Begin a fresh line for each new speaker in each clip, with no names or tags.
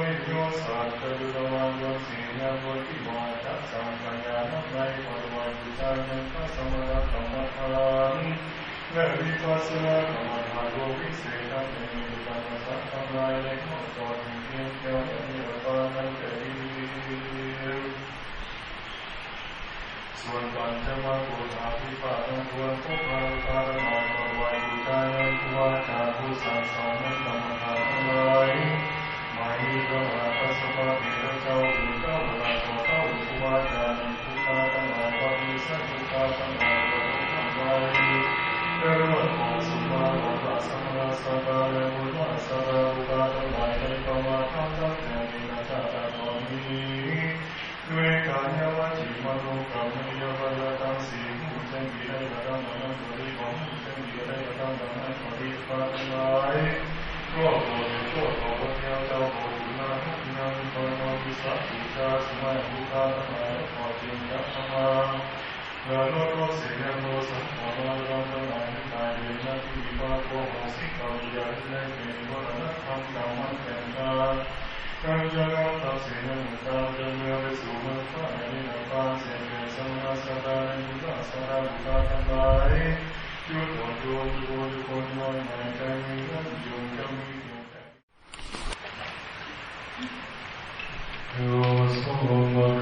วิโยสัตตะลวายโสีนา
โติวาทัสสังขยา
นัไนปรวัติจานังพระสมณะธรรมทานเวริปัสสนากรรมฐา
นโลวิเศ
ษเนมิตานัสทำลายในข้อต่อถึงเพียงวนปัญจมาโกธาภิปาทังคว
รพวกเรา
ตามาปรวัติจานังวาจาผู้สังสอนนักรมฐานายร่วมโดนโทษของพเจาเจ้าโหดนาทุนาทุนนวิสัชชาสมัยบุคาทั้งหลาอจริงยับธรราเมื่โลกโลกเสียงโสังขาลัพงหลายมายเดินหน้าที่มีความโกหกสิกรรมที่ได้วัฒนธกรรมันแก่ดสินนึ่งกรจะเมื่ไม่รู้าในนิพพานสียงเสียมณะสส
ดาผัส Yo soy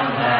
Amen.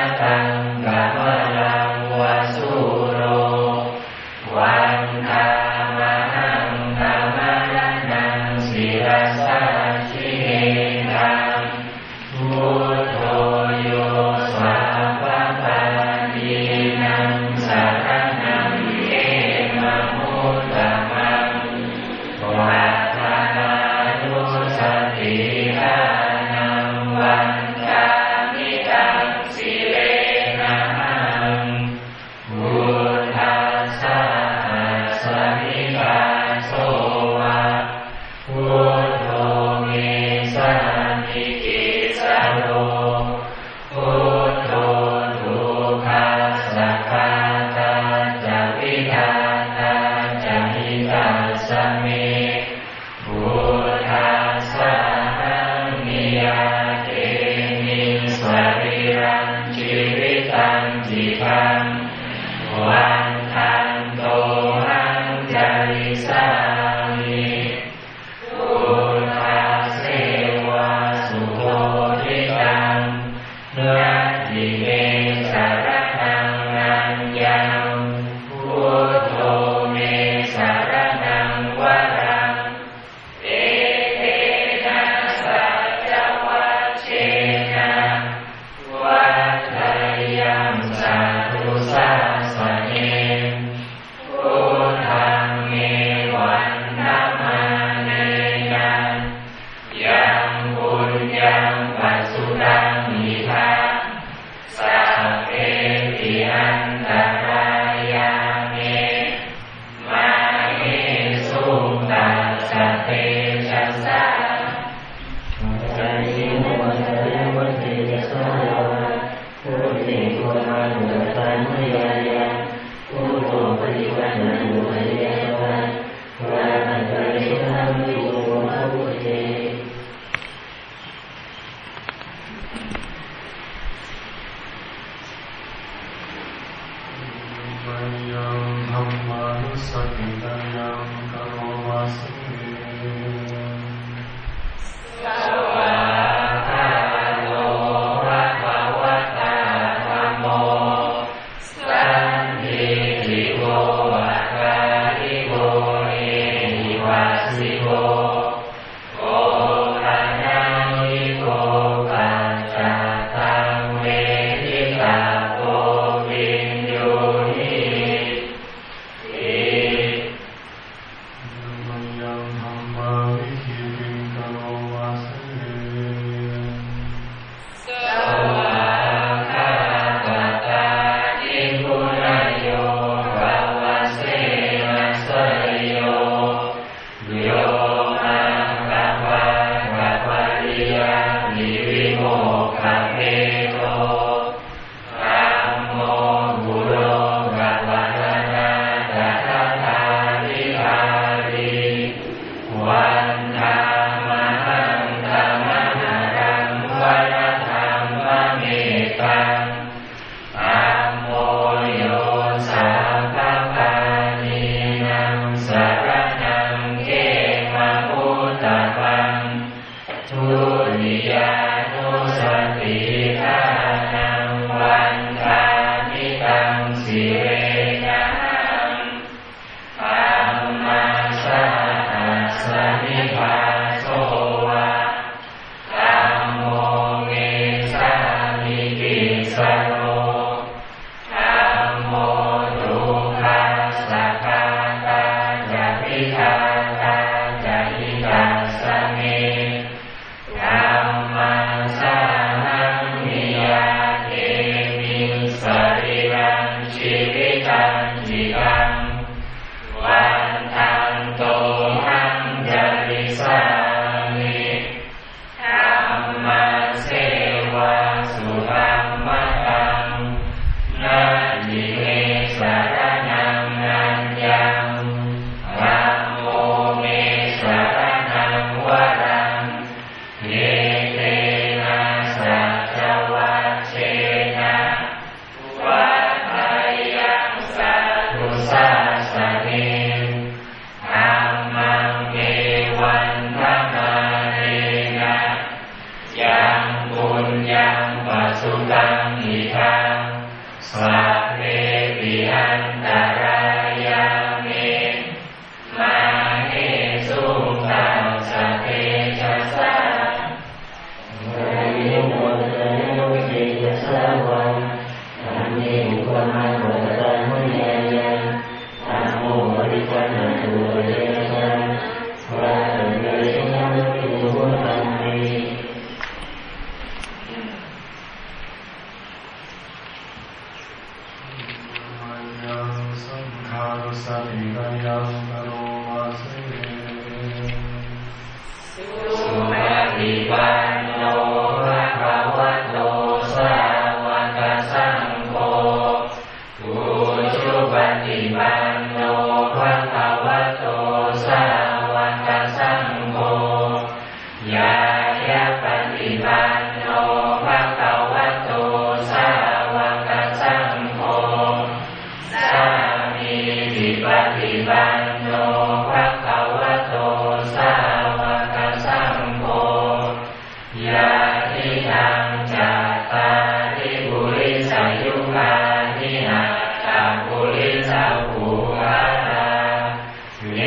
สังกะวะ ติโกนาเหนือตันไม่ยายผู้โลภปิปันนันหุไยะวะวาอันตริยะมิโกมะพุเท
มัยังธรรมานุสังก
ปฏิปันโนภะคาวะโตสาวกสังโฆยาทิทังจัตตาทิบุริสายุคานิหาตาบุริสาภูหาตาเน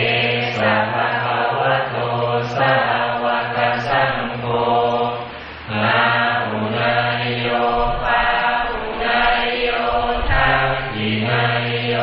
สัภะาวะโตสาวกสังโฆนาหุ
นยโยปาหุนยโย
ทักขินยโย